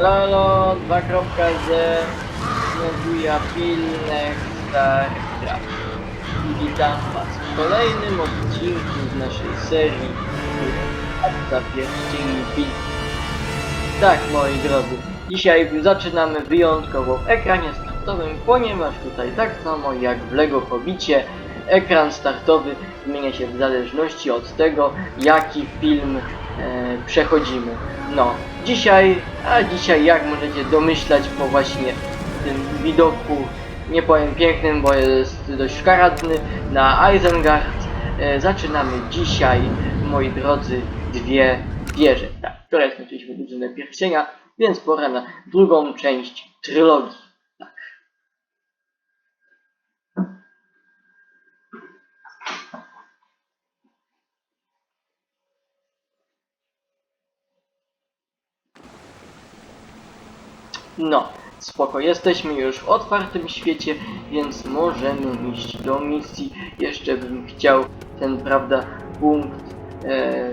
Halo, 2.z Nobuja Pilnek Starcraft I witam was w kolejnym odcinku z naszej serii Władca Pierścieni Tak, moi drodzy, dzisiaj zaczynamy wyjątkowo w ekranie startowym, ponieważ tutaj tak samo jak w LEGO Hobbicie ekran startowy zmienia się w zależności od tego, jaki film e, przechodzimy. No, dzisiaj, a dzisiaj jak możecie domyślać po właśnie tym widoku, nie powiem pięknym, bo jest dość szkaradny, na Isengard e, zaczynamy dzisiaj, moi drodzy, dwie wieże, tak, które jest oczywiście wybudzone pierścienia, więc pora na drugą część trylogii. Tak. No, spoko, jesteśmy już w otwartym świecie, więc możemy iść do misji. Jeszcze bym chciał ten, prawda, punkt, e,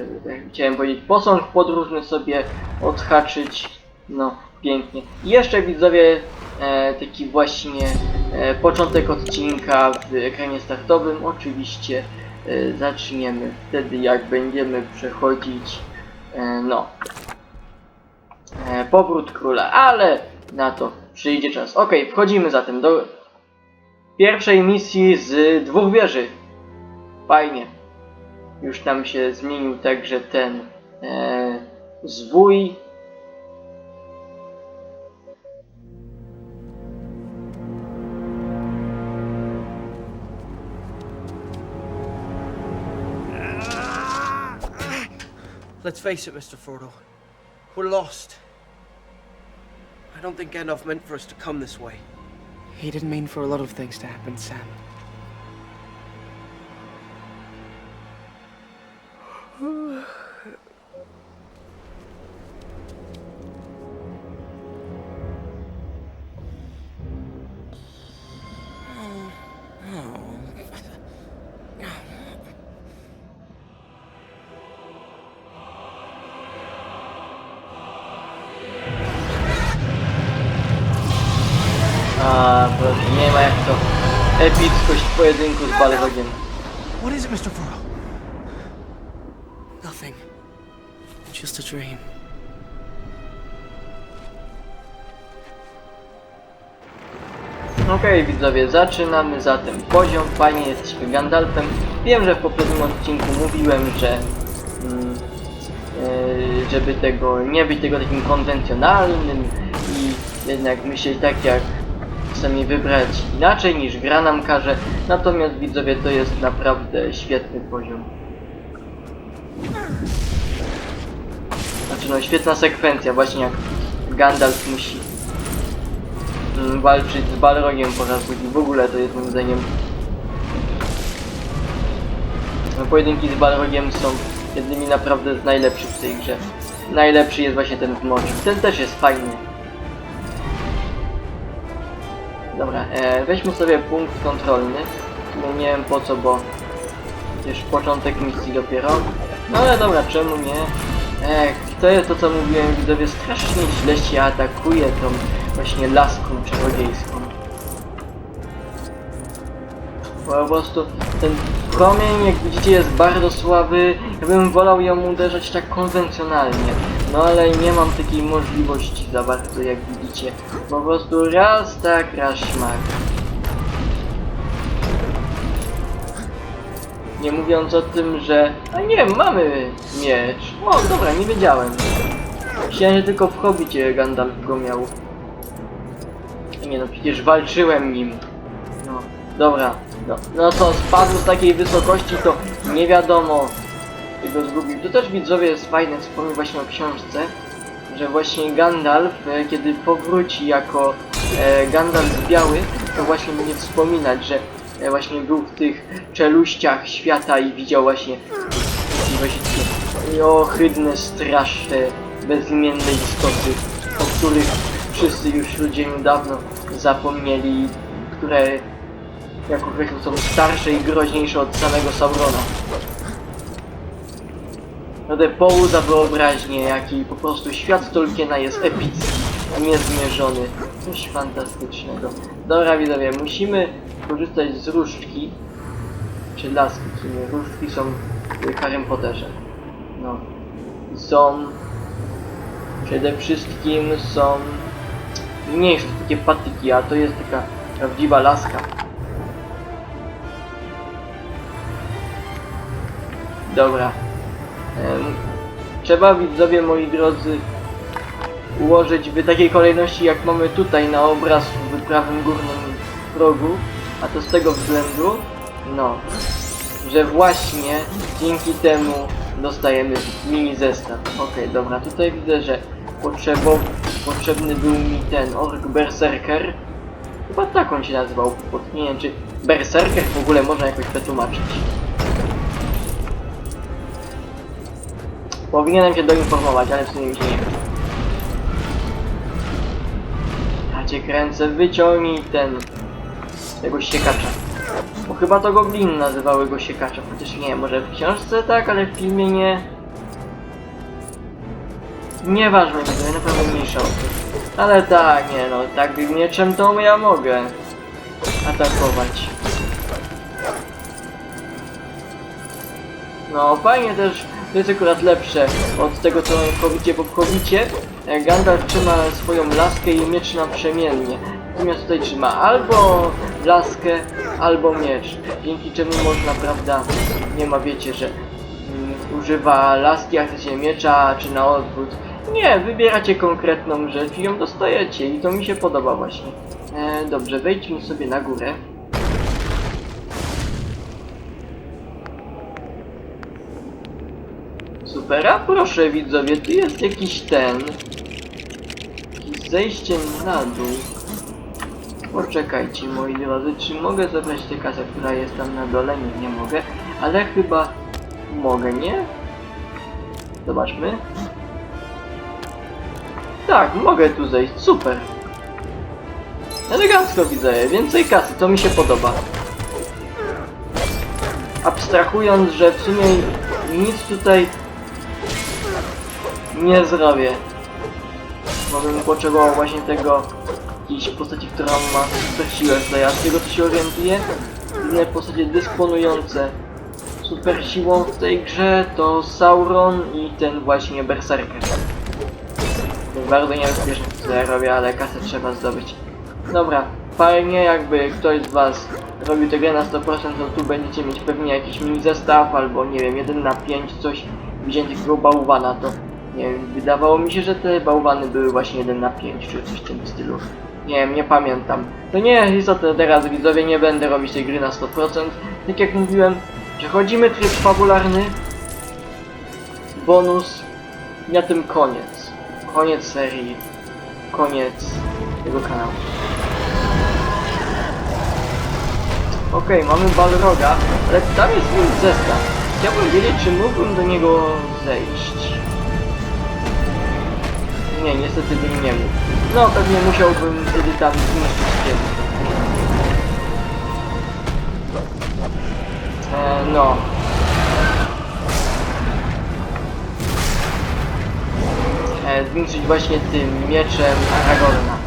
chciałem powiedzieć, posąg podróżny sobie odhaczyć. No, pięknie. I jeszcze widzowie, e, taki właśnie e, początek odcinka w ekranie startowym. Oczywiście e, zaczniemy wtedy, jak będziemy przechodzić, e, no, e, powrót króla, ale na to przyjdzie czas. Ok, wchodzimy zatem do pierwszej misji z dwóch wieży. Fajnie. Już tam się zmienił także ten e, zwój. Let's face it, Mr. Frodo. We're lost. I don't think Gandalf meant for us to come this way. He didn't mean for a lot of things to happen, Sam. To epickość pojedynku z Balrogiem. What is it, Mr. Frodo? Nothing. Just a dream. Okej widzowie, zaczynamy zatem poziom, fajnie jesteśmy Gandalfem. Wiem, że w poprzednim odcinku mówiłem, że mm, e, żeby tego nie być tego takim konwencjonalnym i jednak myśleć tak jak czasami wybrać inaczej niż gra nam każe. Natomiast widzowie to jest naprawdę świetny poziom. Znaczy no świetna sekwencja właśnie jak Gandalf musi mm, walczyć z Balrogiem po raz drugi. W ogóle to jest moim zdaniem no, pojedynki z Balrogiem są jednymi naprawdę z najlepszych w tej grze. Najlepszy jest właśnie ten w morzu. Ten też jest fajny. Dobra, e, weźmy sobie punkt kontrolny. Nie wiem po co, bo przecież początek misji dopiero. No ale dobra, czemu nie? Ech, to jest to co mówiłem widzowie, strasznie źle się atakuje tą właśnie laską czarodziejską. Po prostu ten promień, jak widzicie, jest bardzo słaby. Ja bym wolał ją uderzać tak konwencjonalnie. No ale nie mam takiej możliwości za bardzo, jak widzicie. Po prostu raz tak, raz szmak. Nie mówiąc o tym, że... A nie, mamy miecz. O, dobra, nie wiedziałem. Myślałem, że tylko w Hobbicie Gandalf go miał. Nie no, przecież walczyłem nim. No, dobra. No, no co, spadł z takiej wysokości, to nie wiadomo, czy go zgubił. To też widzowie jest fajne, wspomnę właśnie o książce, że właśnie Gandalf, e, kiedy powróci jako e, Gandalf Biały, to właśnie będzie wspominać, że e, właśnie był w tych czeluściach świata i widział właśnie, i właśnie ohydne, straszne, bezimienne istoty, o których wszyscy już ludzie niedawno zapomnieli, które jak określił są starsze i groźniejsze od samego Saurona. Naprawdę połód za wyobraźnię, jaki po prostu świat Tolkiena jest epicki. niezmierzony. Coś fantastycznego. Dobra widzowie, musimy korzystać z różdżki. Czy laski w sumie. Różdżki są w Harrym Potterze. No. Są... Przede wszystkim są... Mniejsze takie patyki, a to jest taka prawdziwa laska. Dobra. Trzeba widzowie moi drodzy ułożyć w takiej kolejności jak mamy tutaj na obrazku w prawym górnym rogu, a to z tego względu, no, że właśnie dzięki temu dostajemy mini zestaw. Okej, dobra, tutaj widzę, że potrzebo, potrzebny był mi ten ork berserker. Chyba tak on się nazywał, nie wiem czy berserker w ogóle można jakoś przetłumaczyć. Powinienem się doinformować, ale w sumie mi się nie chce. Ja cię kręcę, wyciągnij ten... tego siekacza. Bo chyba to goblin nazywały go siekacza, chociaż nie, może w książce tak, ale w filmie nie. Nieważne, nie wiem, naprawdę mniejsza o to. Ale tak, nie no, tak mieczem to ja mogę atakować. No fajnie też, to jest akurat lepsze od tego co bo w Hobbicie e, Gandalf trzyma swoją laskę i miecz naprzemiennie. Natomiast tutaj trzyma albo laskę, albo miecz. Dzięki czemu można, prawda, nie ma wiecie, że mm, używa laski, a chce miecza, czy na odwrót. Nie, wybieracie konkretną rzecz i ją dostajecie i to mi się podoba właśnie. E, dobrze, wejdźmy sobie na górę. Super, a proszę widzowie, tu jest jakiś ten... Jakieś zejście na dół. Poczekajcie moi drodzy, czy mogę zabrać tę kasę, która jest tam na dole? Nie, nie mogę, ale chyba mogę, nie? Zobaczmy. Tak, mogę tu zejść, super. Elegancko widzę, więcej kasy, to mi się podoba. Abstrahując, że w sumie nic tutaj nie zrobię. Bo bym potrzebował właśnie tego jakiejś postaci, która ma super siłę a z tego co się orientuję, inne postacie dysponujące super siłą w tej grze to Sauron i ten właśnie Berserker. Bardzo niebezpieczne co ja robię, ale kasę trzeba zdobyć. Dobra, fajnie jakby ktoś z was robił tę grę na 100%, to tu będziecie mieć pewnie jakiś mini zestaw albo nie wiem, 1 na 5 coś wziąć takiego bałwana, to nie wydawało mi się, że te bałwany były właśnie 1 na 5 czy coś w tym stylu. Nie wiem, nie pamiętam. To nie jest istotne teraz widzowie, nie będę robić tej gry na 100%. Tak jak mówiłem, przechodzimy tryb fabularny, bonus na tym koniec. Koniec serii, koniec tego kanału. Okej, mamy Balroga, ale tam jest mój zestaw. Chciałbym wiedzieć, czy mógłbym do niego zejść. Nie, niestety bym nie mógł. No, pewnie musiałbym wtedy tam zniszczyć ziemię. E, no. E, zniszczyć właśnie tym mieczem Aragorna.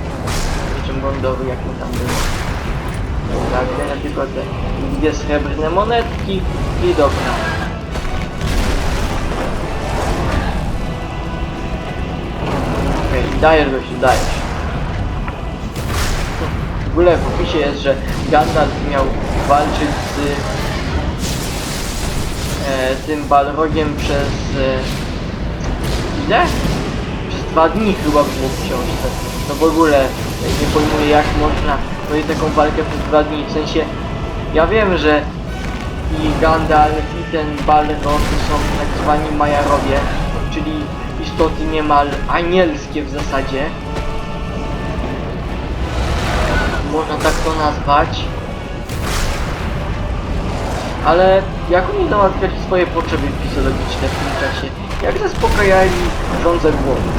Mieczem Gondoru, jak mu tam było. Tak, bierę tylko te dwie srebrne monetki i dobra. Dajesz gościu, dajesz. W ogóle w opisie jest, że Gandalf miał walczyć z e, tym Balrogiem przez e, ile? Przez dwa dni chyba było w książce. To w ogóle nie pojmuję jak można prowadzić taką walkę przez dwa dni. W sensie ja wiem, że i Gandalf i ten Balrog są tak zwani Majarowie, czyli istoty niemal anielskie w zasadzie. Można tak to nazwać. Ale jak oni załatwiali swoje potrzeby fizjologiczne w tym czasie? Jak zaspokajali żądzę głodu?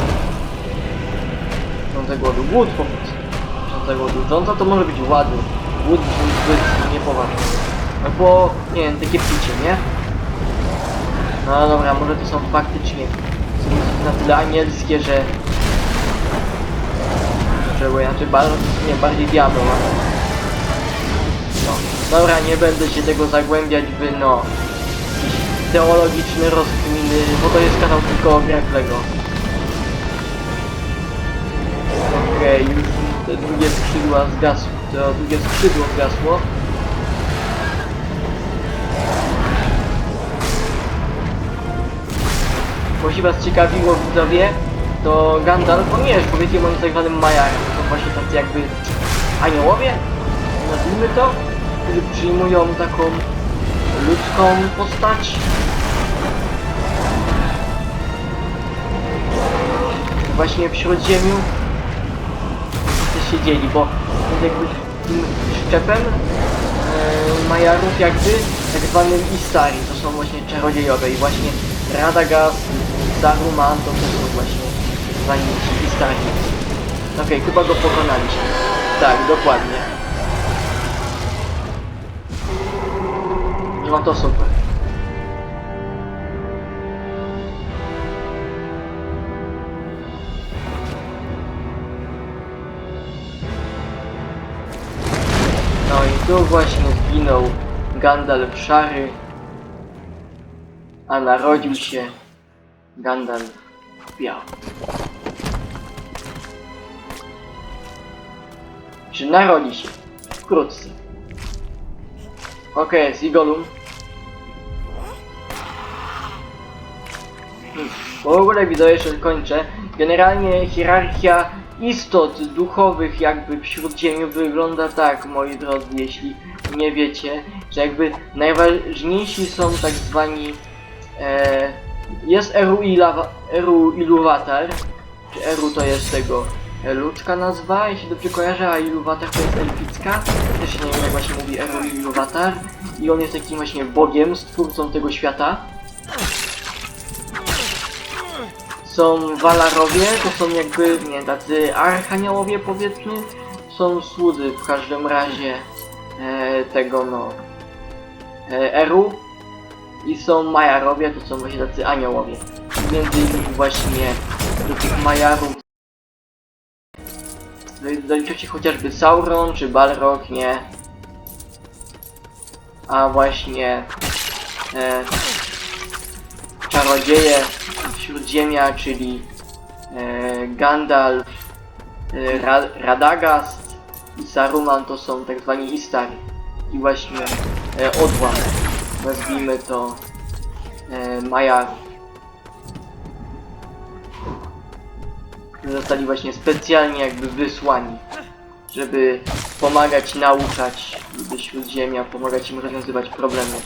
Żądzę głodu. Głód po prostu. Żądza głodu. Żądza to może być ładny. Głód brzmi zbyt niepoważny. Albo, nie wiem, takie picie, nie? No dobra, może to są faktycznie na tyle anielskie, że bo inaczej bardzo, nie, bardziej diabeł. ale- No, dobra, nie będę się tego zagłębiać w, no, teologiczne rozkminy, bo to jest kanał tylko o grach Lego. Okej, już te drugie skrzydła zgasło, to drugie skrzydło zgasło. Jeśli was ciekawiło widzowie, to Gandalf, on nie jest człowiekiem, on tak zwanym Majarem. To właśnie tacy jakby aniołowie, nazwijmy to, którzy przyjmują taką ludzką postać. Właśnie w Śródziemiu też się dzieli, bo jest jakby tym szczepem e, Majarów jakby tak zwanym Istari, to są właśnie czarodziejowie i właśnie Radagast, Saruman to też są właśnie tak zwani ci Istari. Okej, chyba go pokonaliśmy. Tak, dokładnie. No to super. No i tu właśnie zginął Gandalf Szary, a narodził się Gandalf Biały. Czy narodzi się? Wkrótce. Okej, i Gollum. Hmm, W ogóle widzowie jeszcze kończę. Generalnie hierarchia istot duchowych jakby w Śródziemiu wygląda tak, moi drodzy, jeśli nie wiecie, że jakby najważniejsi są tak zwani e, jest Eru, Ilawa, Eru Iluvatar, czy Eru to jest tego ludzka nazwa, jeśli dobrze kojarzę, a Iluvatar to jest elficka, też nie wiem jak właśnie mówi Eru Iluvatar i on jest takim właśnie bogiem, stwórcą tego świata. Są Walarowie, to są jakby, nie tacy archaniołowie powiedzmy, są słudzy w każdym razie e, tego no e, Eru i są Majarowie, to są właśnie tacy aniołowie. Między innymi właśnie do tych Majarów zalicza się chociażby Sauron czy Balrog, nie? A właśnie e, czarodzieje Śródziemia, czyli e, Gandalf, e, Ra Radagast i Saruman to są tak zwani Istari. I właśnie e, nazwijmy to e, Majarów. Zostali właśnie specjalnie jakby wysłani, żeby pomagać, nauczać ludy Śródziemia, pomagać im rozwiązywać problemy.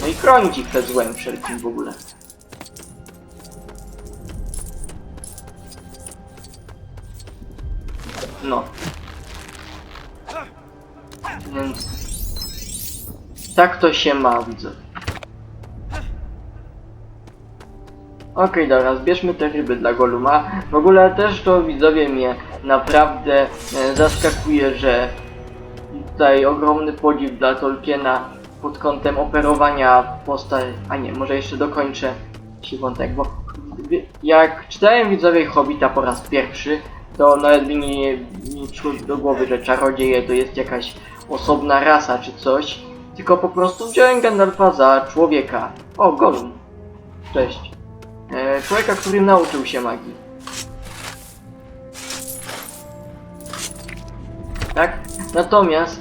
No i chronić ich przed złem wszelkim w ogóle. No. Tak to się ma, widzę. Okej, dobra, zbierzmy te ryby dla Goluma. W ogóle też to widzowie mnie naprawdę e, zaskakuje, że tutaj ogromny podziw dla Tolkiena pod kątem operowania postać... A nie, może jeszcze dokończę się wątek, bo jak czytałem widzowie Hobbita po raz pierwszy, to nawet mi nie, nie do głowy, że czarodzieje to jest jakaś osobna rasa czy coś, tylko po prostu wziąłem Gandalfa za człowieka. O, Gollum. Cześć. E, człowieka, który nauczył się magii. Tak? Natomiast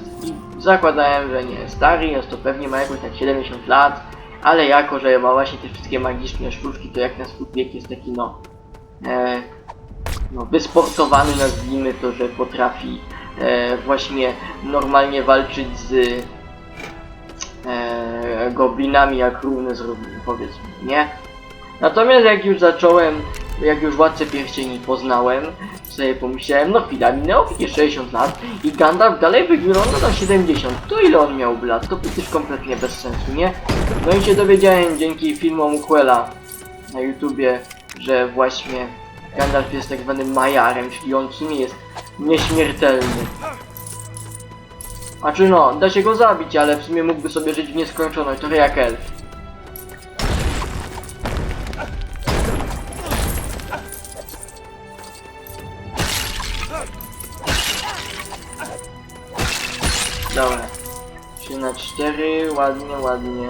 zakładałem, że nie stary, jest to pewnie ma jakoś tak 70 lat, ale jako, że ma właśnie te wszystkie magiczne sztuczki, to jak na swój wiek jest taki no, e, no wysportowany nazwijmy to, że potrafi e, właśnie normalnie walczyć z e, goblinami jak równy z równym, powiedzmy, nie? Natomiast jak już zacząłem, jak już Władcę Pierścieni poznałem, sobie pomyślałem, no chwila, minęło przecież 60 lat i Gandalf dalej wygląda na 70. To ile on miał lat? To przecież kompletnie bez sensu, nie? No i się dowiedziałem dzięki filmom Quella na YouTubie, że właśnie Gandalf jest tak zwanym Majarem, czyli on w sumie jest nieśmiertelny. Znaczy no, da się go zabić, ale w sumie mógłby sobie żyć w nieskończoność, trochę jak elf. Dobra. 3 na cztery ładnie, ładnie.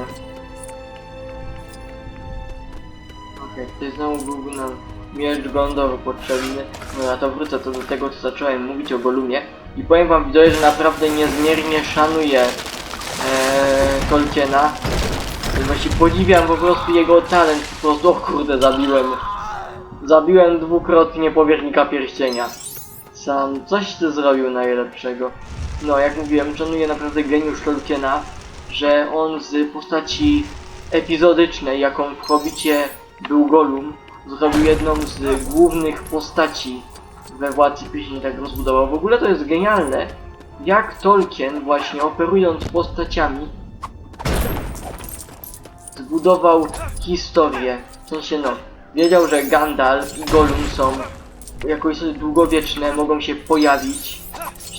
Okej, okay, tutaj znowu byłby nam miecz Gondor potrzebny. No ja to wrócę to do tego, co zacząłem mówić o Golumie. I powiem wam widzowie, że naprawdę niezmiernie szanuję ee, Tolkiena. Właśnie podziwiam po prostu jego talent. Po prostu, o kurde, zabiłem. Zabiłem dwukrotnie powiernika pierścienia. Sam coś ty zrobił najlepszego. No, jak mówiłem, szanuję naprawdę geniusz Tolkiena, że on z postaci epizodycznej, jaką w Hobbicie był Gollum, zrobił jedną z głównych postaci we Władcy Pieśni tak rozbudował. W ogóle to jest genialne, jak Tolkien właśnie operując postaciami zbudował historię. W sensie no, wiedział, że Gandalf i Gollum są jakoś długowieczne, mogą się pojawić.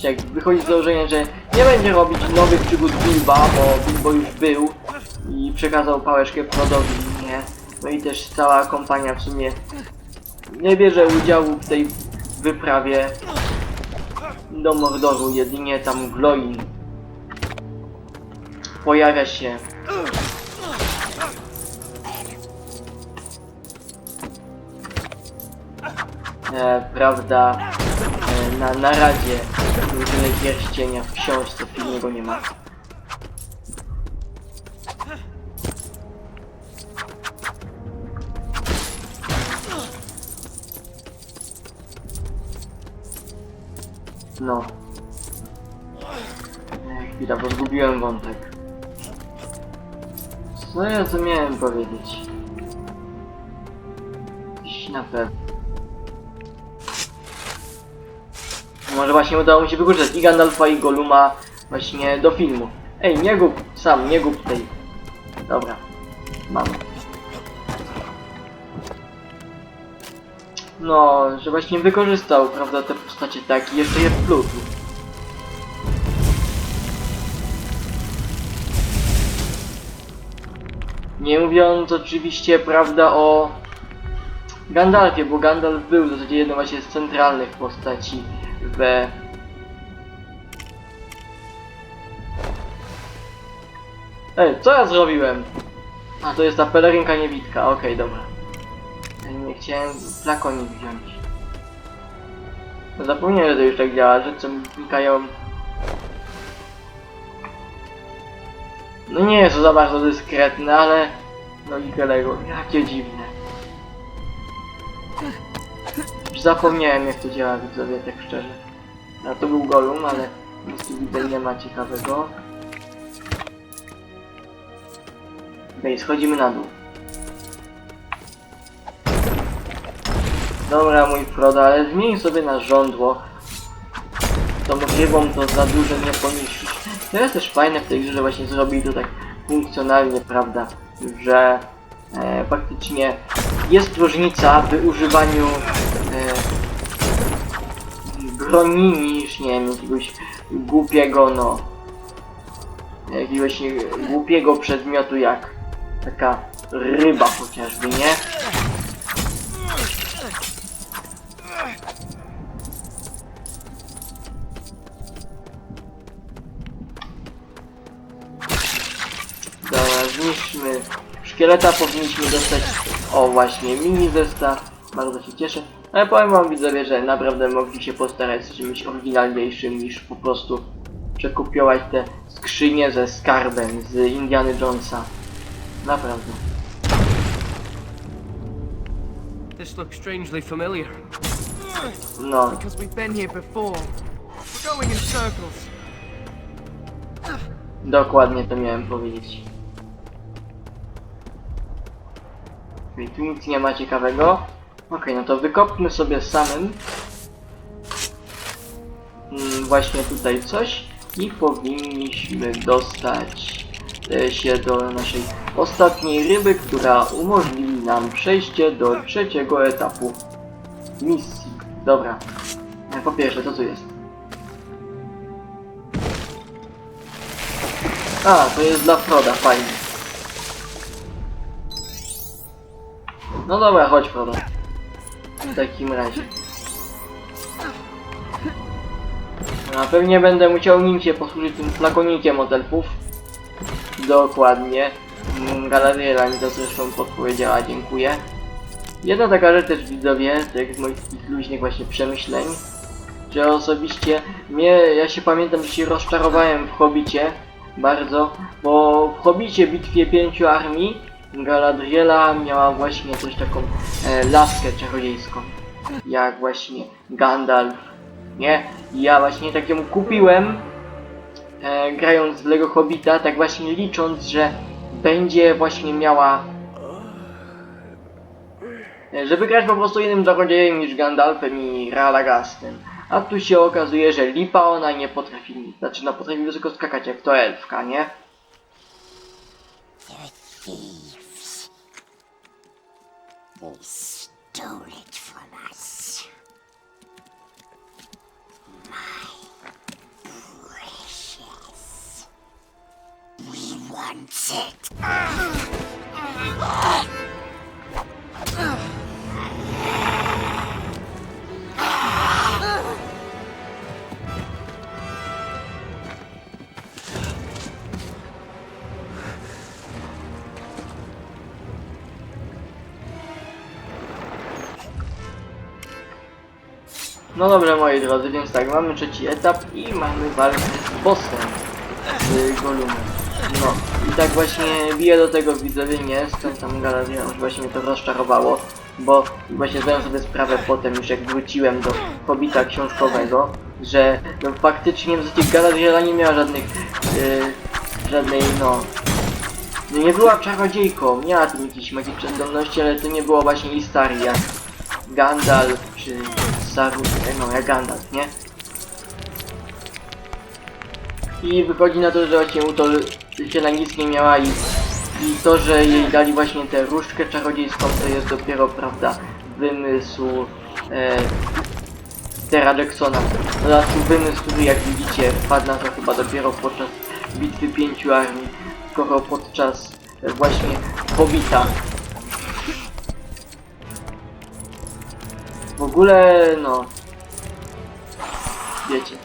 Tak, wychodzi z założenia, że nie będzie robić nowych przygód Bilba, bo Bilbo już był i przekazał pałeczkę Frodowi, nie? No i też cała kompania w sumie. Nie bierze udziału w tej wyprawie. Do Mordoru, jedynie tam Gloin pojawia się. E, prawda, e, na naradzie Drużyny Pierścienia w książce, filmie go nie ma. No. E, Chwila, bo zgubiłem wątek. Co ja tu miałem powiedzieć? Dziś na pewno. Może właśnie udało mi się wykorzystać i Gandalfa i Goluma właśnie do filmu. Ej, nie gub sam, nie gub tej. Dobra. Mam. No, że właśnie wykorzystał, prawda, te postacie tak i jeszcze je wplótł. Nie mówiąc oczywiście, prawda, o Gandalfie, bo Gandalf był w zasadzie jedną właśnie z centralnych postaci w... Ej, co ja zrobiłem? A, to jest ta pelerynka niewitka, okej, dobra. Nie chciałem flakonik wziąć. No zapomniałem, że to już tak działa, że co znikają... No nie jest to za bardzo dyskretne, ale... Logika Lego, jakie dziwne. Już zapomniałem jak to działa widzowie, tak szczerze. A to był Golum, ale nic widzę nie ma ciekawego. Okej, schodzimy na dół. Dobra, mój Frodo, ale zmień sobie na żądło. Tą rybą to za dużo nie poniszczysz. To jest też fajne w tej grze, że właśnie zrobili to tak funkcjonalnie, prawda? Że e, faktycznie jest różnica w używaniu e, broni niż, nie wiem, jakiegoś głupiego, no, jakiegoś nie, głupiego przedmiotu jak taka ryba chociażby, nie? Zniszczmy szkieleta, powinniśmy dostać, o właśnie, mini zestaw, bardzo się cieszę. Ale powiem wam widzowie, że naprawdę mogli się postarać z czymś oryginalniejszym niż po prostu przekupiować te skrzynie ze skarbem z Indiana Jonesa. Naprawdę. This looks strangely familiar. No, Because we've been here before. We're going in circles. dokładnie to miałem powiedzieć. Okej, tu nic nie ma ciekawego. Okej, no to wykopmy sobie samym mm, właśnie tutaj coś i powinniśmy dostać e, się do naszej ostatniej ryby, która umożliwi nam przejście do trzeciego etapu misji. Dobra. E, Po pierwsze, co tu jest? A, to jest dla Froda, fajnie. No dobra, chodź Frodo. W takim razie. A pewnie będę musiał nim się posłużyć tym flakonikiem od elfów. Dokładnie. Mm, Galadriela mi to zresztą podpowiedziała, dziękuję. Jedna taka rzecz też widzowie, tak z moich luźnych właśnie przemyśleń, że osobiście mnie, ja się pamiętam, że się rozczarowałem w Hobbicie bardzo, bo w Hobbicie bitwie pięciu armii Galadriela miała właśnie coś taką e, laskę czarodziejską, jak właśnie Gandalf, nie? Ja właśnie tak ją kupiłem, e, grając w Lego Hobbita, tak właśnie licząc, że będzie właśnie miała e, żeby grać po prostu innym czarodziejem niż Gandalfem i Ralagastem. A tu się okazuje, że lipa ona nie potrafi, znaczy no potrafi wysoko skakać jak to elfka, nie? They stole it from us. My precious. We want it. No dobra moi drodzy, więc tak, mamy trzeci etap i mamy walkę z bossem z Golumem. No i tak właśnie biję do tego widzowie, nie, skąd tam że właśnie mnie to rozczarowało, bo właśnie zdałem sobie sprawę potem już jak wróciłem do Hobita książkowego, że no, faktycznie w zasadzie Galadriela nie miała żadnych, yy, żadnej no, no nie była czarodziejką, miała tam jakieś magiczne zdolności, ale to nie było właśnie Istari jak Gandalf czy Saru, no jak Gandalf, nie? I wychodzi na to, że właśnie Utolciela nic nie miała i, i to, że jej dali właśnie tę różdżkę czarodziejską, to jest dopiero, prawda, wymysł e, Tera Jacksona. Dodatku wymysł, który jak widzicie wpadł na to chyba dopiero podczas bitwy pięciu armii, skoro podczas właśnie Hobbita W ogóle, no... Wiecie.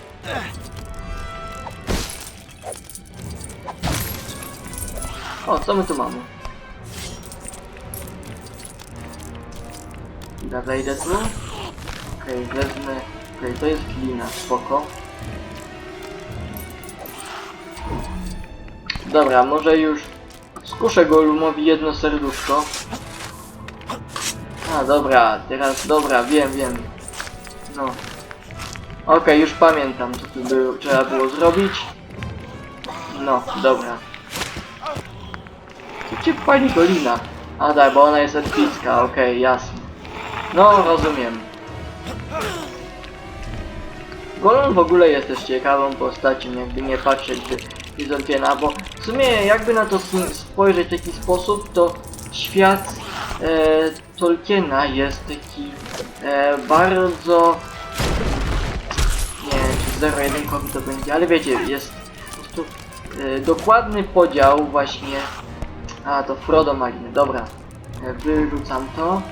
O, co my tu mamy? Dobra, wejdę tu. Okej, wezmę... Okej, to jest glina, spoko. Dobra, może już skuszę Golumowi jedno serduszko. A, dobra, teraz, dobra, wiem, wiem. No. Okej, już pamiętam, co tu było, trzeba było zrobić. No, dobra. Co cię pali Golina? A tak, bo ona jest elficka, okej, jasne. No, rozumiem. Golon w ogóle jest też ciekawą postacią, jakby nie patrzeć z Izoltiena, bo w sumie jakby na to spojrzeć w taki sposób, to świat Tolkiena jest taki e, bardzo... Nie wiem, czy zero-jedynkowy to będzie, ale wiecie, jest po prostu e, dokładny podział właśnie... A, to Frodo Magny, dobra. E, wyrzucam to.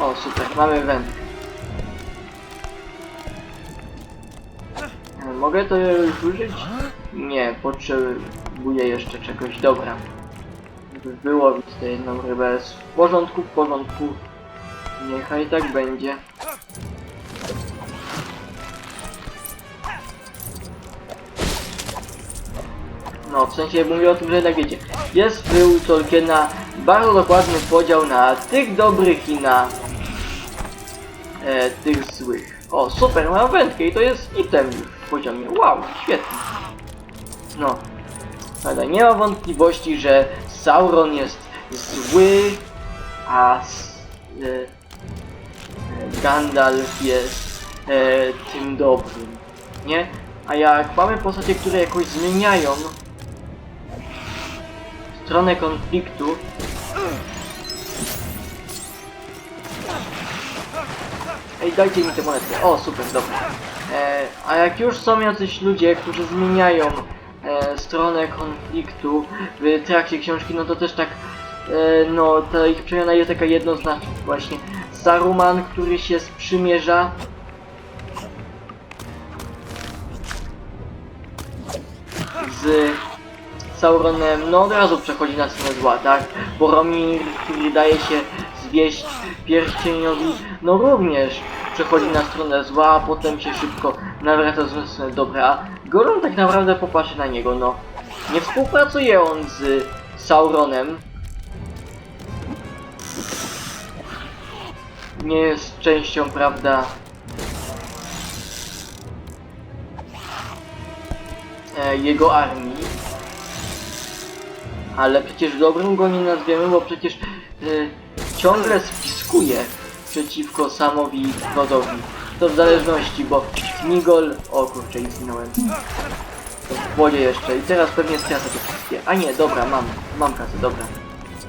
O, super, mamy wędkę. E, Mogę to już użyć? Nie, potrzebuję jeszcze czegoś, dobra. Wyłowić tę jedną rybę. W porządku, w porządku. Niechaj tak będzie. No, w sensie mówię o tym, że jednak wiecie, jest był Tolkiena bardzo dokładny podział na tych dobrych i na e, tych złych. O, super, mam wędkę i to jest item w poziomie. Wow, świetnie. No, ale nie ma wątpliwości, że Sauron jest zły, a e, e, Gandalf jest e, tym dobrym, nie? A jak mamy postacie, które jakoś zmieniają stronę konfliktu, Ej, dajcie mi tę monetę. O, super, dobra. E, a jak już są jacyś ludzie, którzy zmieniają e, stronę konfliktu w trakcie książki, no to też tak, e, no ta ich przemiana jest taka jednoznaczna właśnie. Saruman, który się sprzymierza z Sauronem, no od razu przechodzi na stronę zła, tak? Boromir, który daje się zwieść pierścieniowi, no również przechodzi na stronę zła, a potem się szybko nawraca na stronę dobra. Gollum tak naprawdę popatrzy na niego, no. Nie współpracuje on z Sauronem. Nie jest częścią, prawda, e, jego armii. Ale przecież dobrym go nie nazwiemy, bo przecież e, ciągle spiskuje przeciwko Samowi Frodowi. To w zależności, bo Smigol... O kurczę, i zginąłem. To w wodzie jeszcze i teraz pewnie stracę te wszystkie. A nie, dobra, mam. Mam kasę, dobra.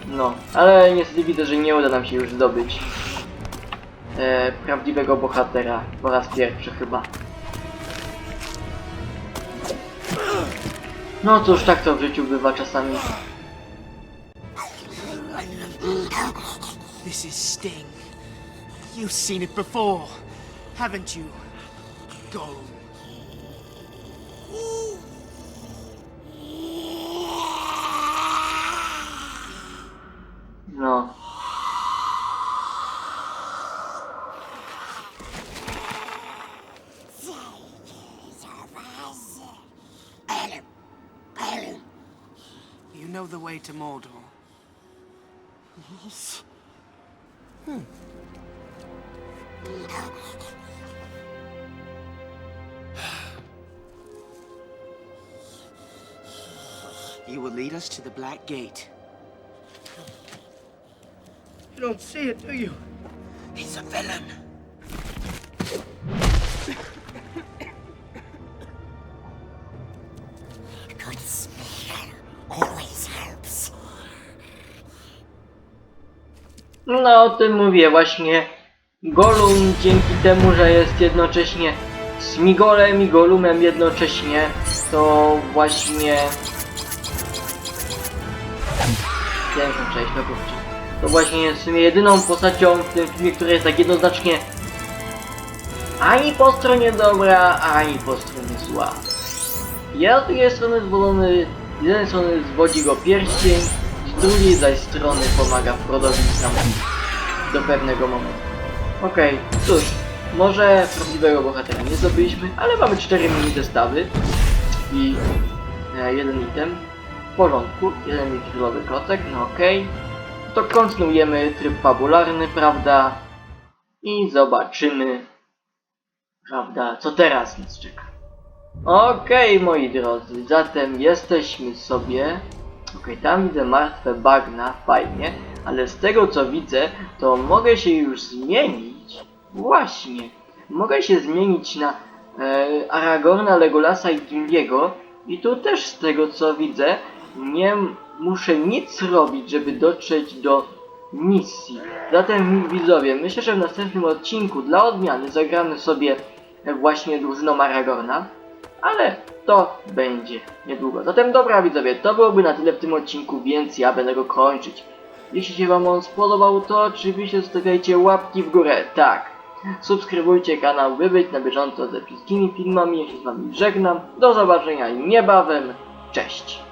No, ale niestety widzę, że nie uda nam się już zdobyć e, prawdziwego bohatera po raz pierwszy chyba. No cóż, tak to w życiu bywa czasami. This is Sting. You've seen it before, haven't you, Gollum? No. You know the way to Mordor. Gate. You don't see it, do you? He's a villain. Good speaker always helps. No o tym mówię właśnie. Golum dzięki temu, że jest jednocześnie Smigolem i Golumem jednocześnie, to właśnie... Piękną część, no kurczę. To właśnie jest w sumie jedyną postacią w tym filmie, która jest tak jednoznacznie ani po stronie dobra, ani po stronie zła. Ja z drugiej strony zwolony, z jednej strony zwodzi go pierścień, z drugiej zaś strony pomaga Frodowi sam do pewnego momentu. Okej, cóż, może prawdziwego bohatera nie zdobyliśmy, ale mamy 4 mini zestawy i e, jeden item. Porządku, jeden mikrowy kotek, no okej. To kontynuujemy tryb fabularny, prawda? I zobaczymy, prawda, co teraz nas czeka. Okej, moi drodzy, zatem jesteśmy sobie... Okej, tam widzę martwe bagna, fajnie, ale z tego co widzę, to mogę się już zmienić. Właśnie, mogę się zmienić na e, Aragorna, Legolasa i Gimliego i tu też z tego co widzę, nie muszę nic robić, żeby dotrzeć do misji. Zatem widzowie, myślę, że w następnym odcinku dla odmiany zagramy sobie e, właśnie drużyną Aragorna ale to będzie niedługo. Zatem dobra widzowie, to byłoby na tyle w tym odcinku, więc ja będę go kończyć. Jeśli się wam on spodobał, to oczywiście zostawiajcie łapki w górę, tak. Subskrybujcie kanał, by być na bieżąco ze wszystkimi filmami. Ja się z wami żegnam. Do zobaczenia niebawem. Cześć.